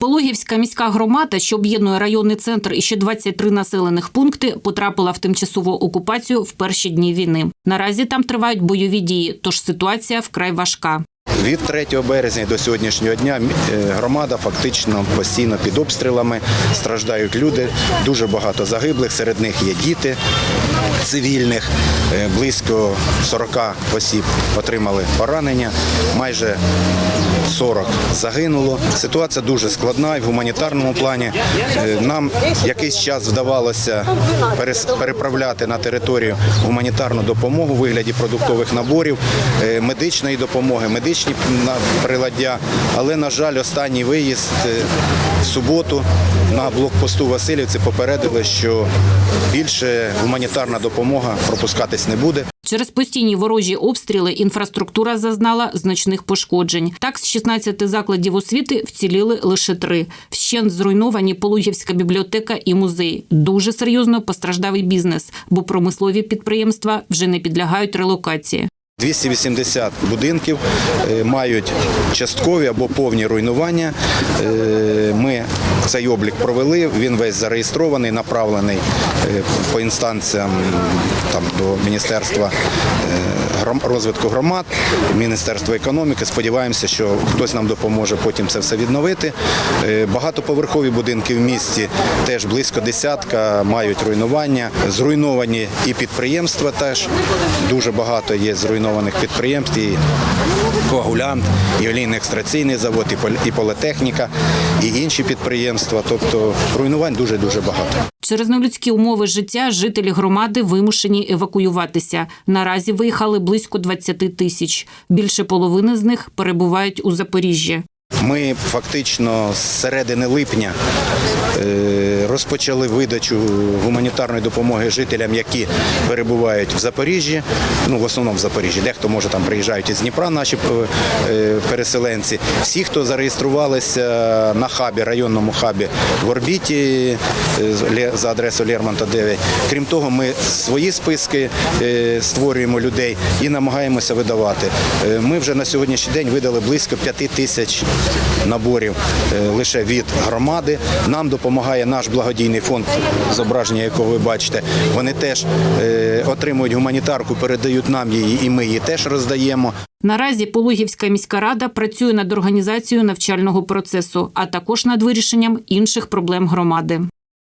Пологівська міська громада, що об'єднує районний центр і ще 23 населених пункти, потрапила в тимчасову окупацію в перші дні війни. Наразі там тривають бойові дії, тож ситуація вкрай важка. Від 3 березня до сьогоднішнього дня е, громада фактично постійно під обстрілами. Страждають люди, дуже багато загиблих. Серед них є діти цивільних. Е, Близько 40 осіб отримали поранення, майже 40 загинуло. Ситуація дуже складна і в гуманітарному плані. Е, Нам якийсь час вдавалося переправляти на територію гуманітарну допомогу у вигляді продуктових наборів, е, медичної допомоги, медичні приладдя. Але, на жаль, останній виїзд в суботу на блокпосту Васильівці попередили, що більше гуманітарна допомога пропускатись не буде. Через постійні ворожі обстріли інфраструктура зазнала значних пошкоджень. Так, з 16 закладів освіти вціліли лише три. Вщент зруйновані Полугівська бібліотека і музей. Дуже серйозно постраждав і бізнес, бо промислові підприємства вже не підлягають релокації. 280 будинків е, мають часткові або повні руйнування. Е, Ми цей облік провели. Він весь зареєстрований, направлений е, по інстанціям там, до Міністерства розвитку громад, Міністерства економіки. Сподіваємося, що хтось нам допоможе потім це все відновити. Багатоповерхові будинки в місті теж близько десятка мають руйнування. Зруйновані і підприємства теж дуже багато є зруйнованих підприємств. І коагулянт, і олійно-екстраційний завод, і політехніка, і інші підприємства. Тобто руйнувань дуже дуже багато. Через нелюдські умови життя жителі громади вимушені евакуюватися. Наразі виїхали близько 20 тисяч. Більше половини з них перебувають у Запоріжжі. Ми фактично з середини липня е, розпочали видачу гуманітарної допомоги жителям, які перебувають в Запоріжжі. Ну, в основному в Запоріжжі. Дехто може там приїжджають із Дніпра, наші е, переселенці. Всі, хто зареєструвалися на хабі, районному хабі в орбіті е, за адресою Лермонта 9. Крім того, ми свої списки е, створюємо людей і намагаємося видавати. Е, Ми вже на сьогоднішній день видали близько 5 тисяч наборів е, лише від громади. Нам допомагає наш благодійний фонд, зображення якого ви бачите. Вони теж е, отримують гуманітарку, передають нам її, і ми її теж роздаємо. Наразі Пологівська міська рада працює над організацією навчального процесу, а також над вирішенням інших проблем громади.